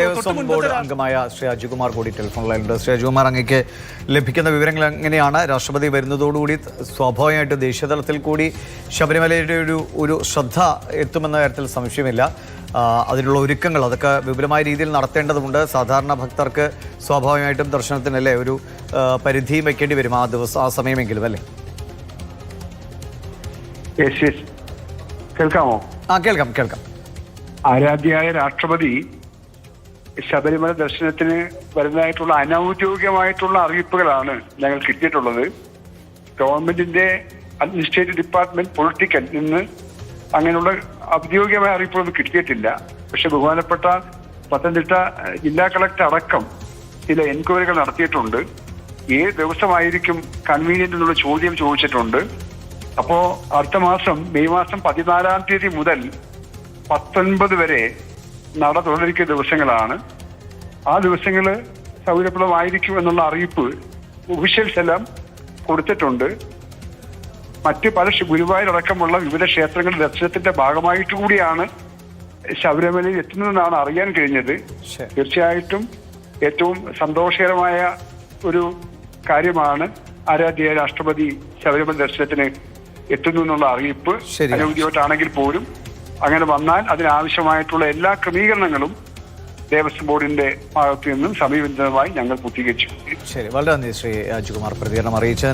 Devaswom board അംഗമായ ശ്രീ അജികുമാർ കൂടി telephone Shri Ajikumar അങ്ങേക്ക് ലഭിക്കുന്ന വിവരങ്ങൾ എങ്ങനെയാണ്? രാഷ്ട്രപതി വരുന്നതോടുകൂടി സ്വാഭാവികമായിട്ട് ദേശീയതലത്തിൽ കൂടി ശബരിമലയുടെ ഒരു ഒരു ശ്രദ്ധ എത്തുമെന്ന കാര്യത്തിൽ സംശയമില്ല. അതിനുള്ള ഒരുക്കങ്ങൾ അതൊക്കെ വിപുലമായ രീതിയിൽ നടത്തേണ്ടതുണ്ട്. സാധാരണ ഭക്തർക്ക് സ്വാഭാവികമായിട്ടും ദർശനത്തിനല്ലേ ഒരു പരിധിയും വയ്ക്കേണ്ടി വരും ആ ദിവസം ആ സമയമെങ്കിലും അല്ലേ? കേൾക്കാമോ? ആ കേൾക്കാം കേൾക്കാം. ആരാധ്യയായ രാഷ്ട്രപതി ശബരിമല ദർശനത്തിന് വരുന്നതായിട്ടുള്ള അനൌദ്യോഗികമായിട്ടുള്ള അറിയിപ്പുകളാണ് ഞങ്ങൾ കിട്ടിയിട്ടുള്ളത്. ഗവൺമെന്റിന്റെ അഡ്മിനിസ്ട്രേറ്റീവ് ഡിപ്പാർട്ട്മെന്റ് പൊളിറ്റിക്കൽ നിന്ന് അങ്ങനെയുള്ള ഔദ്യോഗികമായ അറിയിപ്പുകളൊന്നും കിട്ടിയിട്ടില്ല. പക്ഷെ ബഹുമാനപ്പെട്ട പത്തനംതിട്ട ജില്ലാ കളക്ടർ അടക്കം ചില എൻക്വയറികൾ നടത്തിയിട്ടുണ്ട്. ഏത് ദിവസമായിരിക്കും കൺവീനിയന്റ് എന്നുള്ള ചോദ്യം ചോദിച്ചിട്ടുണ്ട്. അപ്പോ അടുത്ത മാസം മെയ് മാസം പതിനാലാം തീയതി മുതൽ പത്തൊൻപത് വരെ നട തുറന്നിരിക്കുന്ന ദിവസങ്ങളാണ് ആ ദിവസങ്ങൾ സൗകര്യപ്രദമായിരിക്കും എന്നുള്ള അറിയിപ്പ് ഒഫീഷ്യൽസ് എല്ലാം കൊടുത്തിട്ടുണ്ട് മറ്റ് പല ഗുരുവായൂരടക്കമുള്ള വിവിധ ക്ഷേത്രങ്ങളുടെ ദർശനത്തിന്റെ ഭാഗമായിട്ട് കൂടിയാണ് ശബരിമലയിൽ എത്തുന്നതെന്നാണ് അറിയാൻ കഴിഞ്ഞത്. തീർച്ചയായിട്ടും ഏറ്റവും സന്തോഷകരമായ ഒരു കാര്യമാണ് ആരാധ്യ രാഷ്ട്രപതി ശബരിമല ദർശനത്തിന് എത്തുന്നു എന്നുള്ള അറിയിപ്പ്. അനൗദ്യോഗികമായിട്ടാണെങ്കിൽ പോലും അങ്ങനെ വന്നാൽ അതിനാവശ്യമായിട്ടുള്ള എല്ലാ ക്രമീകരണങ്ങളും ദേവസ്വം ബോർഡിന്റെ ഭാഗത്തു നിന്നും സമീപിതമായി ഞങ്ങൾ പൂർത്തീകരിച്ചു. ശരി വളരെ നന്ദി ശ്രീ രാജ്കുമാർ പ്രതികരണം അറിയിച്ചതിന്.